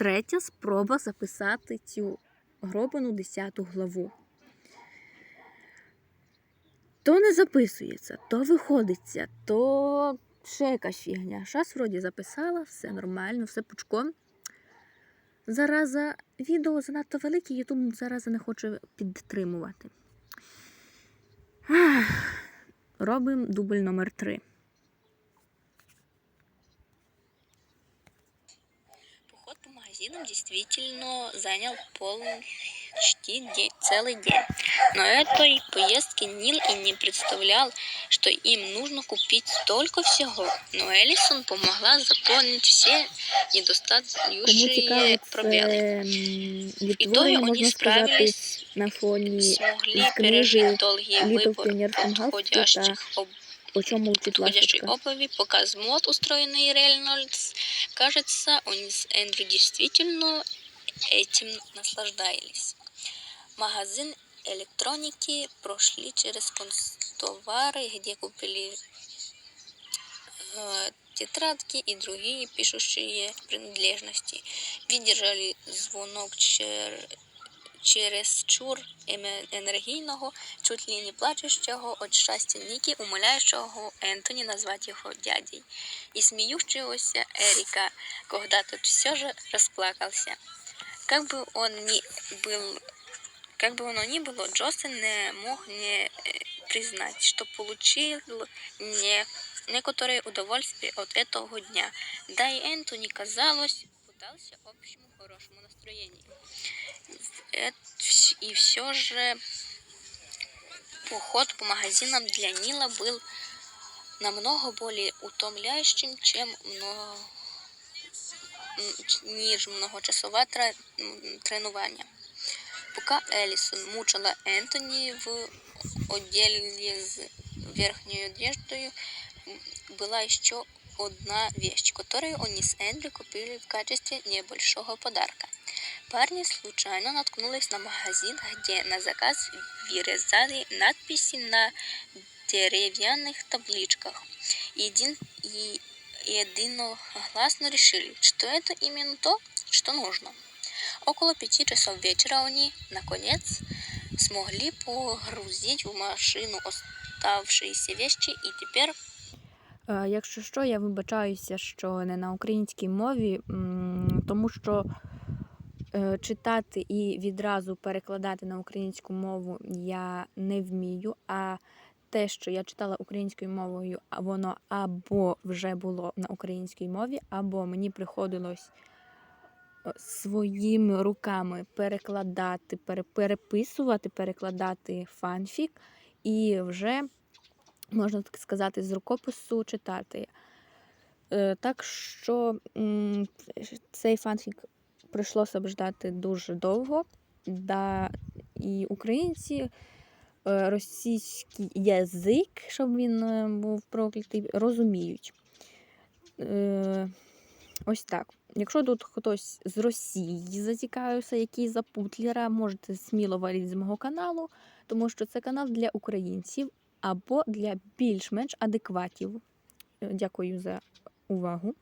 третя спроба записати цю гробану 10 главу. То не записується, то виходиться, то ще якась фігня. Щас вроді записала, все нормально, все пучком. Зараза, відео занадто велике, Ютуб зараза не хоче підтримувати. Робимо дубль номер 3. Поход по магазинам действительно занял почти де- целый день. Но этой поездки Нил и не представлял, что им нужно купить столько всего. Но Элисон помогла заполнить все Кому недостающие цікавить пробелы. це м, В итоге відтворення, они можна сказати, справились, на фоні смогли из книги пережить долгий «Лето в выбор пионерском галстуке» подходящих об- «О чому мовчить подходящей ласточка». обуви, показ мод, устроенный Рейнольдс. Кажется, они с Эндрю действительно этим наслаждались. Магазин электроники прошли через констовары, где купили э, тетрадки и другие пишущие принадлежности. Видержали звонок чер... через чур енергійного, чуть ли не плачущого від щастя Нікі, умоляючого Ентоні назвати його дядей, і сміющегося Ерика, когда тот все же расплакался. Как бы он ни был, как бы оно ни было, Джостин не мог не э, признать, что получил не некоторое удовольствие от этого дня. Да и Энтони, казалось, подался общему хорошему настроению. Э, вс- И все же поход по магазинам для Нила был намного более утомляющим, чем много, м, ніж многочасове тре- м, тренування. Пока Елісон мучила Ентоні в отделе з верхньою одеждою, м, была еще одна вещь, которую они с Эндрю купили в качестве небольшого подарка. Парни случайно наткнулись на магазин, где на заказ вырезали надписи на деревянных табличках. Един... И единогласно решили, что это именно то, что нужно. Около пяти часов вечера они, наконец, смогли погрузить в машину оставшиеся вещи и теперь Якщо що, я вибачаюся, що не на українській мові, тому що е, читати і відразу перекладати на українську мову я не вмію. А те, що я читала українською мовою, воно або вже було на українській мові, або мені приходилось е, своїми руками перекладати, пере- переписувати, перекладати фанфік і вже можна так сказати, з рукопису читати. Е, Так що цей фанфік прийшлося б ждати дуже довго. Да, і українці е, російський язик, щоб він е, був проклятий, розуміють. Ось так. Якщо тут хтось з Росії зацікавився, який за путлера, можете сміло валити з мого каналу, тому що це канал для українців або для більш-менш адекватів. Е, Дякую за увагу.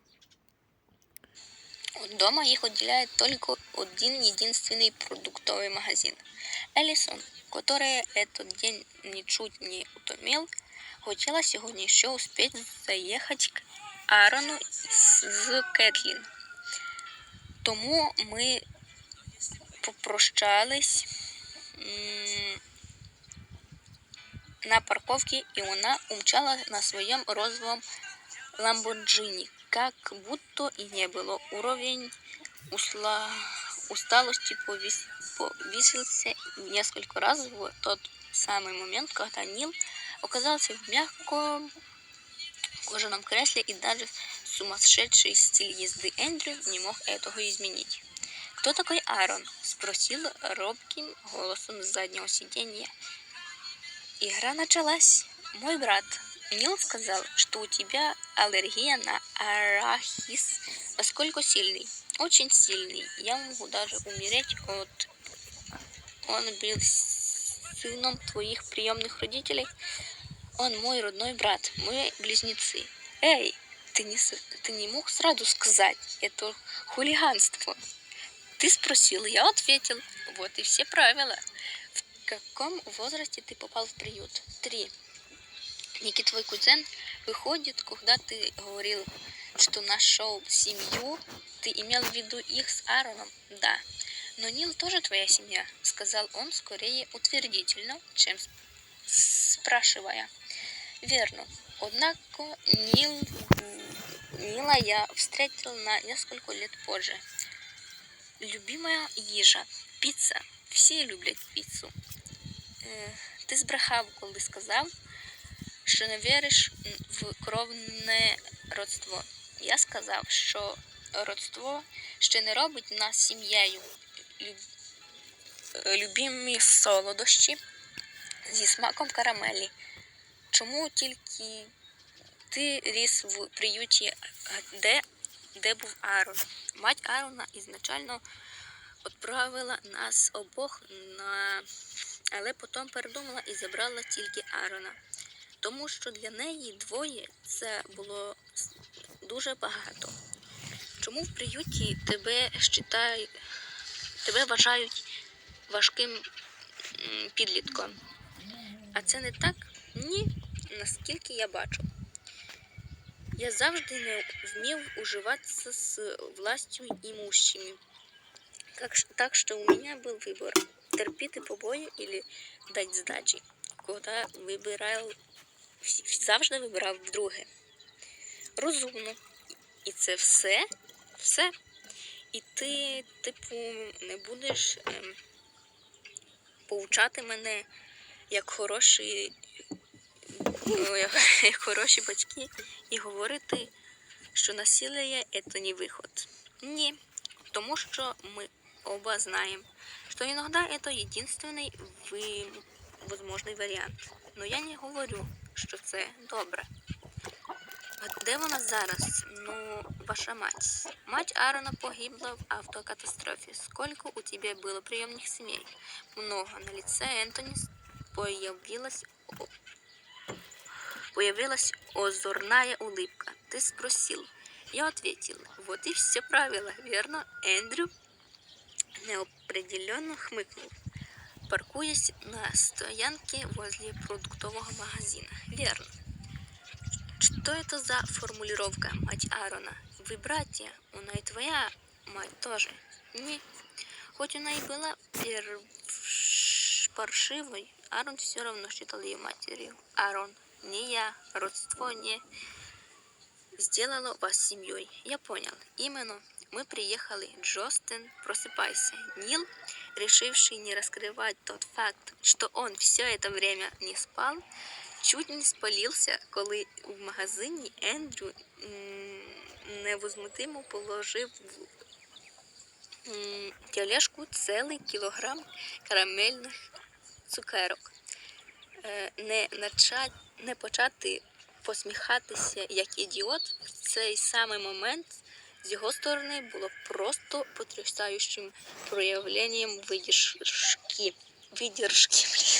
Дома их отделяет только один единственный продуктовый магазин. Элисон, который этот день ничуть не утомил, хотела сегодня еще успеть заехать к Аарону з з Кетлін. Тому ми попрощались м, на парковке, и она умчала на своем розовом Ламборджини, как будто и не было. Уровень усла... усталости повис... повысился несколько раз в тот самый момент, когда Нил оказался в мягком кожаном кресле и даже сумасшедший стиль езды Эндрю не мог этого изменить. «Кто такой Аарон?» – спросил робким голосом с заднего сиденья. Игра началась. Мой брат Нил сказал, что у тебя аллергия на арахис, поскольку сильный, очень сильный. Я могу даже умереть от... Он был сыном твоих приемных родителей. Он мой родной брат, мы близнецы. Эй, ты не, ты не мог сразу сказать, это хулиганство. Ты спросил, я ответил. Вот и все правила В каком возрасте ты попал в приют? Три. Некий твой кузен выходит, когда ты говорил, что нашел семью, ты имел в виду их с Аароном? Да. Но Нил тоже твоя семья, сказал он скорее утвердительно, чем с- спрашивая. Верно. Однако Нил, Нила я встретил на несколько лет позже. Любимая їжа – піца. Всі люблять піцу. Е, Ти збрехав, коли сказав, що не віриш в кровне родство. Я сказав, що родство ще не робить нас сім'єю. Е, Любімі солодощі зі смаком карамелі. Чому тільки ти ріс в приюті, де, де був Аарон? Мать Аарона ізначально відправила нас обох на. Але потім передумала і забрала тільки Аарона. Тому що для неї двоє це було дуже багато. Чому в приюті тебе считай, тебе вважають важким підлітком? А це не так? Ні, наскільки я бачу. Я завжди не вмів уживатися з властю імущими. Так, так что у меня был выбор терпіти побої или дать здачі. Коли вибирав, завжди вибирав друге. Розумно. І це все, все. І ти, типу, не будеш ем, повчати мене як хороші, ну, як, як хороші батьки і говорити, що насилие це не виход. Ні, тому що ми оба знаем, что иногда это единственный вы... возможный варіант. Но я не говорю, що це добре. А де вона зараз? Ну, ваша мать. Мать Аарона погибла в автокатастрофе. Сколько у тебя было приемных семей? Много. На лице Энтони появилась, о- появилась озорная улыбка. Ты спросил. Я ответил. Вот и все правила, верно, Эндрю? Неопределенно хмыкнул, паркуясь на стоянке возле продуктового магазина. Верно. Что это за формулировка, мать Аарона? Вы братья, она и твоя мать тоже. Не. Хоть она и была пер... паршивой, Аарон все равно считал ее матерью. Аарон, не я, родство не сделало вас семьей. Я понял. Именно мы приехали. Джостин, просыпайся. Нил, решивший не раскрывать тот факт, что он все это время не спал, чуть не спалился, коли в магазині Ендрю м, невозмутимо положив в м, тележку цілий кілограм карамельних цукерок. Е, Не, начать, не почати посміхатися як ідіот в цей самий момент з його сторони було просто потрясаючим проявленням видержки. Видержки, блін.